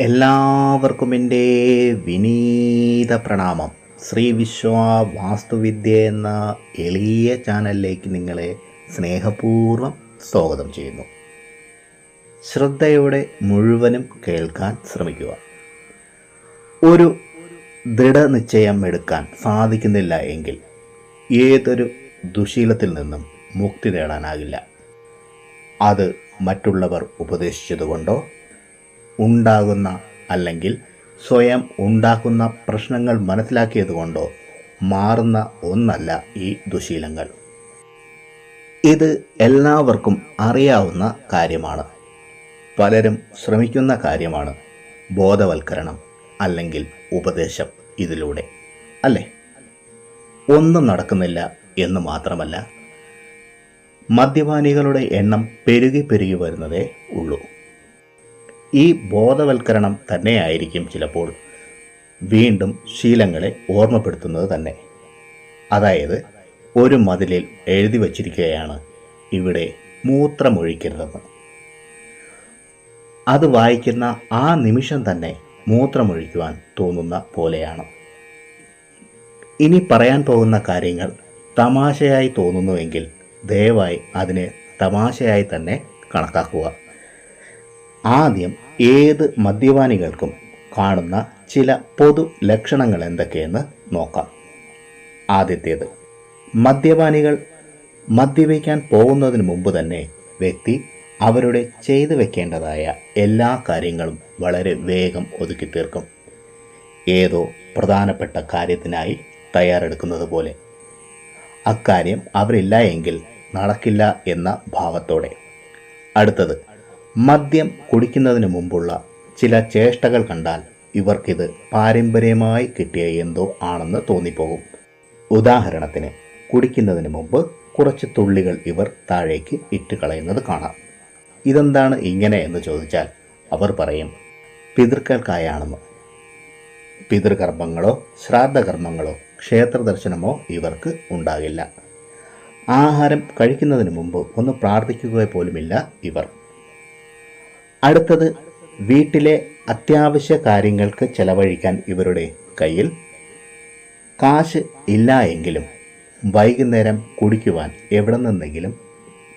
എല്ലാവർക്കും എന്റെ വിനീത പ്രണാമം. ശ്രീ വിശ്വ വാസ്തുവിദ്യ എന്ന എളിയ ചാനലിലേക്ക് നിങ്ങളെ സ്നേഹപൂർവം സ്വാഗതം ചെയ്യുന്നു. ശ്രദ്ധയോടെ മുഴുവനും കേൾക്കാൻ ശ്രമിക്കുക. ഒരു ദൃഢനിശ്ചയം എടുക്കാൻ സാധിക്കുന്നില്ല എങ്കിൽ ഏതൊരു ദുശീലത്തിൽ നിന്നും മുക്തി നേടാനാകില്ല. അത് മറ്റുള്ളവർ ഉപദേശിച്ചതുകൊണ്ടോ ഉണ്ടാകുന്ന അല്ലെങ്കിൽ സ്വയം ഉണ്ടാക്കുന്ന പ്രശ്നങ്ങൾ മനസ്സിലാക്കിയതുകൊണ്ടോ മാറുന്ന ഒന്നല്ല ഈ ദുശീലങ്ങൾ. ഇത് എല്ലാവർക്കും അറിയാവുന്ന കാര്യമാണ്. പലരും ശ്രമിക്കുന്ന കാര്യമാണ് ബോധവൽക്കരണം അല്ലെങ്കിൽ ഉപദേശം ഇതിലൂടെ. അല്ലേ? ഒന്നും നടക്കുന്നില്ല എന്ന് മാത്രമല്ല മദ്യപാനികളുടെ എണ്ണം പെരുകി പെരുകി വരുന്നതേ ഉള്ളൂ. ഈ ബോധവൽക്കരണം തന്നെയായിരിക്കും ചിലപ്പോൾ വീണ്ടും ശീലങ്ങളെ ഓർമ്മപ്പെടുത്തുന്നത് തന്നെ. അതായത് ഒരു മതിലിൽ എഴുതി വച്ചിരിക്കുകയാണ് ഇവിടെ മൂത്രമൊഴിക്കരുതെന്ന്. അത് വായിക്കുന്ന ആ നിമിഷം തന്നെ മൂത്രമൊഴിക്കുവാൻ തോന്നുന്ന പോലെയാണ്. ഇനി പറയാൻ പോകുന്ന കാര്യങ്ങൾ തമാശയായി തോന്നുന്നുവെങ്കിൽ ദയവായി അതിനെ തമാശയായി തന്നെ കണക്കാക്കുക. ആദ്യം ഏത് മദ്യപാനികൾക്കും കാണുന്ന ചില പൊതു ലക്ഷണങ്ങൾ എന്തൊക്കെയെന്ന് നോക്കാം. ആദ്യത്തേത് മദ്യപാനികൾ മദ്യപിക്കാൻ പോകുന്നതിന് മുമ്പ് തന്നെ വ്യക്തി അവരുടെ ചെയ്തു വെക്കേണ്ടതായ എല്ലാ കാര്യങ്ങളും വളരെ വേഗം ഒതുക്കി തീർക്കും. ഏതോ പ്രധാനപ്പെട്ട കാര്യത്തിനായി തയ്യാറെടുക്കുന്നത് പോലെ. അക്കാര്യം അവരില്ല എങ്കിൽ നടക്കില്ല എന്ന ഭാവത്തോടെ. അടുത്തത് മദ്യം കുടിക്കുന്നതിന് മുമ്പുള്ള ചില ചേഷ്ടകൾ കണ്ടാൽ ഇവർക്കിത് പാരമ്പര്യമായി കിട്ടിയ എന്തോ ആണെന്ന് തോന്നിപ്പോകും. ഉദാഹരണത്തിന് കുടിക്കുന്നതിന് മുമ്പ് കുറച്ച് തുള്ളികൾ ഇവർ താഴേക്ക് ഇട്ട് കളയുന്നത് കാണാം. ഇതെന്താണ് ഇങ്ങനെ എന്ന് ചോദിച്ചാൽ അവർ പറയും പിതൃക്കൾക്കായാണെന്ന്. പിതൃകർമ്മങ്ങളോ ശ്രാദ്ധകർമ്മങ്ങളോ ക്ഷേത്രദർശനമോ ഇവർക്ക് ഉണ്ടാകില്ല. ആഹാരം കഴിക്കുന്നതിന് മുമ്പ് ഒന്ന് പ്രാർത്ഥിക്കുക പോലുമില്ല ഇവർ. അടുത്തത് വീട്ടിലെ അത്യാവശ്യ കാര്യങ്ങൾക്ക് ചെലവഴിക്കാൻ ഇവരുടെ കയ്യിൽ കാശ് ഇല്ല എങ്കിലും വൈകുന്നേരം കുടിക്കുവാൻ എവിടെ നിന്നെങ്കിലും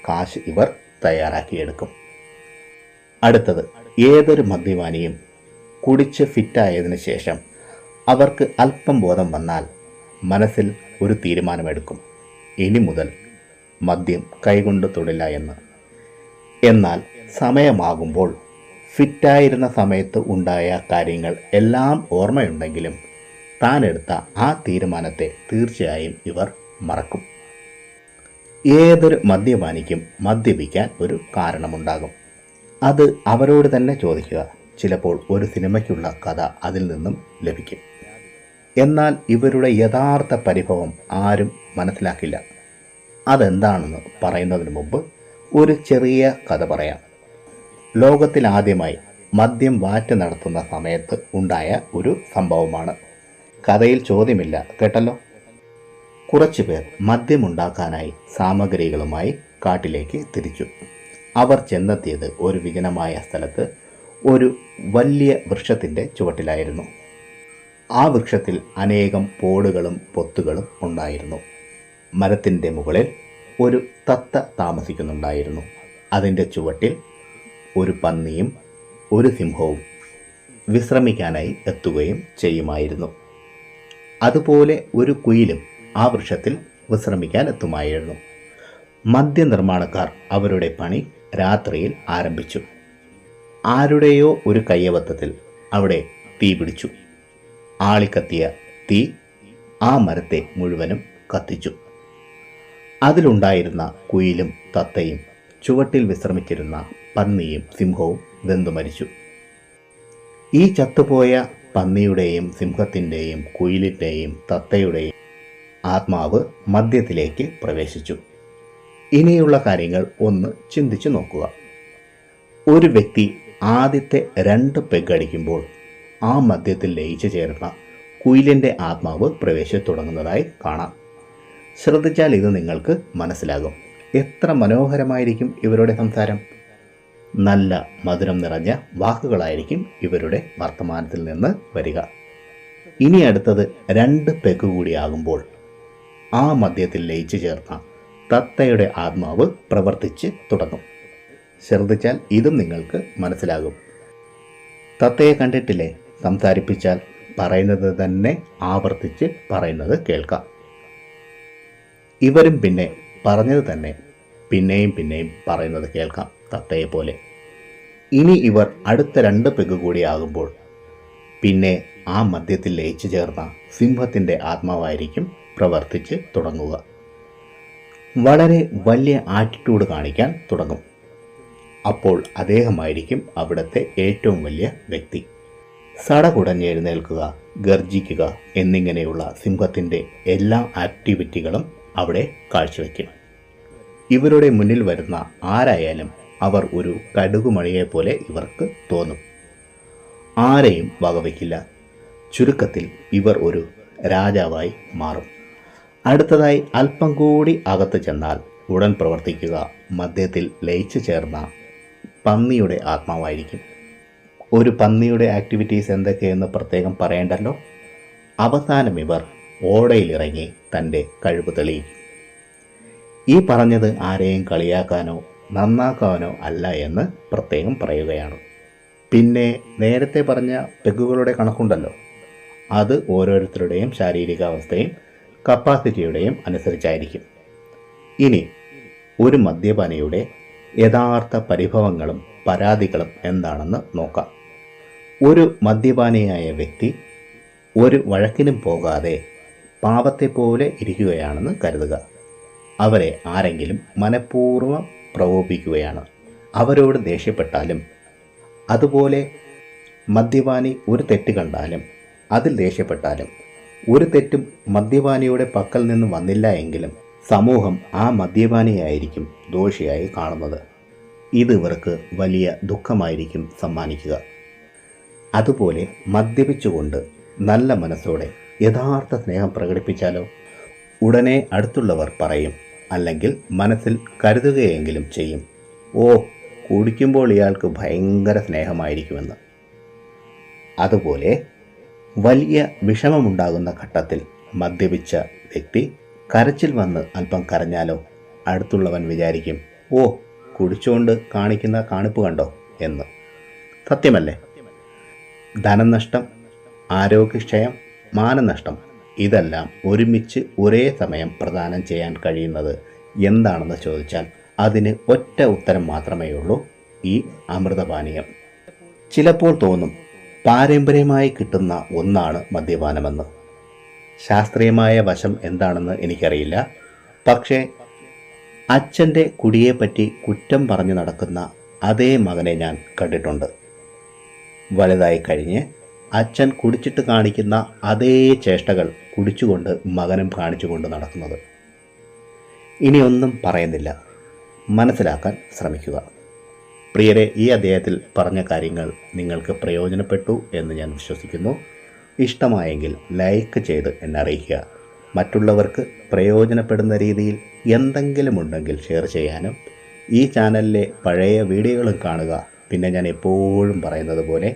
കാശ് ഇവർ തയ്യാറാക്കിയെടുക്കും. അടുത്തത് ഏതൊരു മദ്യപാനിയും കുടിച്ച് ഫിറ്റായതിനു ശേഷം അവർക്ക് അല്പം ബോധം വന്നാൽ മനസ്സിൽ ഒരു തീരുമാനമെടുക്കും. ഇനി മുതൽ മദ്യം കൈകൊണ്ട് തൊടില്ല എന്ന്. എന്നാൽ സമയമാകുമ്പോൾ ഫിറ്റായിരുന്ന സമയത്ത് ഉണ്ടായ കാര്യങ്ങൾ എല്ലാം ഓർമ്മയുണ്ടെങ്കിലും താനെടുത്ത ആ തീരുമാനത്തെ തീർച്ചയായും ഇവർ മറക്കും. ഏതൊരു മദ്യപാനിക്കും മദ്യപിക്കാൻ ഒരു കാരണമുണ്ടാകും. അത് അവരോട് തന്നെ ചോദിക്കുക ചിലപ്പോൾ ഒരു സിനിമയ്ക്കുള്ള കഥ അതിൽ നിന്നും ലഭിക്കും. എന്നാൽ ഇവരുടെ യഥാർത്ഥ പരിഭവം ആരും മനസ്സിലാക്കില്ല. അതെന്താണെന്ന് പറയുന്നതിന് മുമ്പ് ഒരു ചെറിയ കഥ പറയാം. ലോകത്തിലാദ്യമായി മദ്യം വാറ്റ് നടത്തുന്ന സമയത്ത് ഉണ്ടായ ഒരു സംഭവമാണ്. കഥയിൽ ചോദ്യമില്ല കേട്ടല്ലോ? കുറച്ചു പേർ മദ്യമുണ്ടാക്കാനായി സാമഗ്രികളുമായി കാട്ടിലേക്ക് തിരിച്ചു. അവർ ചെന്നെത്തിയത് ഒരു വിജനമായ സ്ഥലത്ത് ഒരു വലിയ വൃക്ഷത്തിന്റെ ചുവട്ടിലായിരുന്നു. ആ വൃക്ഷത്തിൽ അനേകം പോടുകളും പൊത്തുകളും ഉണ്ടായിരുന്നു. മരത്തിന്റെ മുകളിൽ ഒരു തത്ത താമസിക്കുന്നുണ്ടായിരുന്നു. അതിന്റെ ചുവട്ടിൽ ഒരു പന്നിയും ഒരു സിംഹവും വിശ്രമിക്കാനായി എത്തുകയും ചെയ്യുമായിരുന്നു. അതുപോലെ ഒരു കുയിലും ആ വൃക്ഷത്തിൽ വിശ്രമിക്കാൻ എത്തുമായിരുന്നു. മദ്യനിർമ്മാണക്കാർ അവരുടെ പണി രാത്രിയിൽ ആരംഭിച്ചു. ആരുടെയോ ഒരു കയ്യബദ്ധത്തിൽ അവിടെ തീ പിടിച്ചു. ആളിക്കത്തിയ തീ ആ മരത്തെ മുഴുവനും കത്തിച്ചു. അതിലുണ്ടായിരുന്ന കുയിലും തത്തയും ചുവട്ടിൽ വിശ്രമിച്ചിരുന്ന പന്നിയും സിംഹവും വെന്തു മരിച്ചു. ഈ ചത്തുപോയ പന്നിയുടെയും സിംഹത്തിന്റെയും കുയിലിന്റെയും തത്തയുടെയും ആത്മാവ് മദ്യത്തിലേക്ക് പ്രവേശിച്ചു. ഇനിയുള്ള കാര്യങ്ങൾ ഒന്ന് ചിന്തിച്ചു നോക്കുക. ഒരു വ്യക്തി ആദ്യത്തെ രണ്ട് പെഗടിക്കുമ്പോൾ ആ മദ്യത്തിൽ ലയിച്ചു ചേർന്ന കുയിലിന്റെ ആത്മാവ് പ്രവേശിച്ചു തുടങ്ങുന്നതായി കാണാം. ശ്രദ്ധിച്ചാൽ ഇത് നിങ്ങൾക്ക് മനസ്സിലാകും. എത്ര മനോഹരമായിരിക്കും ഇവരുടെ സംസാരം. നല്ല മധുരം നിറഞ്ഞ വാക്കുകളായിരിക്കും ഇവരുടെ വർത്തമാനത്തിൽ നിന്ന് വരിക. ഇനി അടുത്തത് രണ്ട് പെഗ് കൂടിയാകുമ്പോൾ ആ മദ്യത്തിൽ ലയിച്ചു ചേർന്ന തത്തയുടെ ആത്മാവ് പ്രവർത്തിച്ച് തുടങ്ങും. ശ്രദ്ധിച്ചാൽ ഇതും നിങ്ങൾക്ക് മനസ്സിലാകും. തത്തയെ കണ്ടിട്ടില്ലേ? സംസാരിപ്പിച്ചാൽ പറയുന്നത് തന്നെ ആവർത്തിച്ച് പറയുന്നത് കേൾക്കാം. ഇവരും പിന്നെ പറഞ്ഞത് തന്നെ പിന്നെയും പിന്നെയും പറയുന്നത് കേൾക്കാം തത്തയെ പോലെ. ഇനി ഇവർ അടുത്ത രണ്ട് പെഗ് കൂടിയാകുമ്പോൾ പിന്നെ ആ മദ്യത്തിൽ ലയിച്ചു ചേർന്ന സിംഹത്തിന്റെ ആത്മാവായിരിക്കും പ്രവർത്തിച്ച് തുടങ്ങുക. വളരെ വലിയ ആറ്റിറ്റ്യൂഡ് കാണിക്കാൻ തുടങ്ങും. അപ്പോൾ അദ്ദേഹമായിരിക്കും അവിടുത്തെ ഏറ്റവും വലിയ വ്യക്തി. സട കുടഞ്ഞെഴുന്നേൽക്കുക ഗർജിക്കുക എന്നിങ്ങനെയുള്ള സിംഹത്തിന്റെ എല്ലാ ആക്ടിവിറ്റികളും അവിടെ കാഴ്ചവെക്കും. ഇവരുടെ മുന്നിൽ വരുന്ന ആരായാലും അവർ ഒരു കടുകുമണിയെ ഇവർക്ക് തോന്നും. ആരെയും വകവയ്ക്കില്ല ചുരുക്കത്തിൽ ഇവർ ഒരു രാജാവായി മാറും. അടുത്തതായി അല്പം കൂടി അകത്ത് ചെന്നാൽ ഉടൻ പ്രവർത്തിക്കുക മദ്യത്തിൽ ലയിച്ചു ചേർന്ന പന്നിയുടെ ആത്മാവായിരിക്കും. ഒരു പന്നിയുടെ ആക്ടിവിറ്റീസ് എന്തൊക്കെയെന്ന് പ്രത്യേകം പറയേണ്ടല്ലോ? അവസാനം ഇവർ ഓടയിലിറങ്ങി തന്റെ കഴിവ് തെളിയിക്കും ഈ പറഞ്ഞത് ആരെയും കളിയാക്കാനോ നന്നാക്കാനോ അല്ല എന്ന് പ്രത്യേകം പറയുകയാണ്. പിന്നെ നേരത്തെ പറഞ്ഞ പെഗുകളുടെ കണക്കുണ്ടല്ലോ. അത് ഓരോരുത്തരുടെയും ശാരീരികാവസ്ഥയും കപ്പാസിറ്റിയുടെയും അനുസരിച്ചായിരിക്കും. ഇനി ഒരു മദ്യപാനിയുടെ യഥാർത്ഥ പരിഭവങ്ങളും പരാതികളും എന്താണെന്ന് നോക്കാം. ഒരു മദ്യപാനിയായ വ്യക്തി ഒരു വഴക്കിനും പോകാതെ പാവത്തെ പോലെ ഇരിക്കുകയാണെന്ന് കരുതുക. അവരെ ആരെങ്കിലും മനഃപൂർവം പ്രകോപിക്കുകയാണ് അവരോട് ദേഷ്യപ്പെട്ടാലും അതുപോലെ മദ്യപാനി ഒരു തെറ്റ് കണ്ടാലും അതിൽ ദേഷ്യപ്പെട്ടാലും ഒരു തെറ്റും മദ്യപാനിയുടെ പക്കൽ നിന്ന് വന്നില്ല എങ്കിലും സമൂഹം ആ മദ്യപാനിയായിരിക്കും ദോഷിയായി കാണുന്നത്. ഇത് ഇവർക്ക് വലിയ ദുഃഖമായിരിക്കും സമ്മാനിക്കുക. അതുപോലെ മദ്യപിച്ചുകൊണ്ട് നല്ല മനസ്സോടെ യഥാർത്ഥ സ്നേഹം പ്രകടിപ്പിച്ചാലോ? ഉടനെ അടുത്തുള്ളവർ പറയും അല്ലെങ്കിൽ മനസ്സിൽ കരുതുകയെങ്കിലും ചെയ്യും. ഓ കുടിക്കുമ്പോൾ ഇയാൾക്ക് ഭയങ്കര സ്നേഹമായിരിക്കുമെന്ന്. അതുപോലെ വലിയ വിഷമമുണ്ടാകുന്ന ഘട്ടത്തിൽ മദ്യപിച്ച വ്യക്തി കരച്ചിൽ വന്ന് അല്പം കരഞ്ഞാലോ? അടുത്തുള്ളവൻ വിചാരിക്കും ഓ കുടിച്ചുകൊണ്ട് കാണിക്കുന്ന കാണിപ്പ് കണ്ടോ? എന്ന്. സത്യമല്ലേ? ധനനഷ്ടം ആരോഗ്യക്ഷയം മാനനഷ്ടം. ഇതെല്ലാം ഒരുമിച്ച് ഒരേ സമയം പ്രദാനം ചെയ്യാൻ കഴിയുന്നത് എന്താണെന്ന് ചോദിച്ചാൽ അതിന് ഒറ്റ ഉത്തരം മാത്രമേ ഉള്ളൂ ഈ അമൃതപാനീയം. ചിലപ്പോൾ തോന്നും പാരമ്പര്യമായി കിട്ടുന്ന ഒന്നാണ് മദ്യപാനമെന്ന്. ശാസ്ത്രീയമായ വശം എന്താണെന്ന് എനിക്കറിയില്ല. പക്ഷേ അച്ഛന്റെ കുടിയെപ്പറ്റി കുറ്റം പറഞ്ഞു നടക്കുന്ന അതേ മകനെ ഞാൻ കണ്ടിട്ടുണ്ട്. വലുതായി കഴിഞ്ഞ് അച്ഛൻ കുടിച്ചിട്ട് കാണിക്കുന്ന അതേ ചേഷ്ടകൾ കുടിച്ചുകൊണ്ട് മകനും കാണിച്ചുകൊണ്ട് നടക്കുന്നത് ഇനി ഒന്നും പറയുന്നില്ല. മനസ്സിലാക്കാൻ ശ്രമിക്കുക. പ്രിയരെ ഈ അദ്ദേഹത്തിൽ പറഞ്ഞ കാര്യങ്ങൾ നിങ്ങൾക്ക് പ്രയോജനപ്പെട്ടു എന്ന് ഞാൻ വിശ്വസിക്കുന്നു. ഇഷ്ടമായെങ്കിൽ ലൈക്ക് ചെയ്ത് എന്നെ അറിയിക്കുക. മറ്റുള്ളവർക്ക് പ്രയോജനപ്പെടുന്ന രീതിയിൽ എന്തെങ്കിലും ഉണ്ടെങ്കിൽ ഷെയർ ചെയ്യാനും ഈ ചാനലിലെ പഴയ വീഡിയോകളും കാണുക. പിന്നെ ഞാൻ എപ്പോഴും പറയുന്നത് പോലെ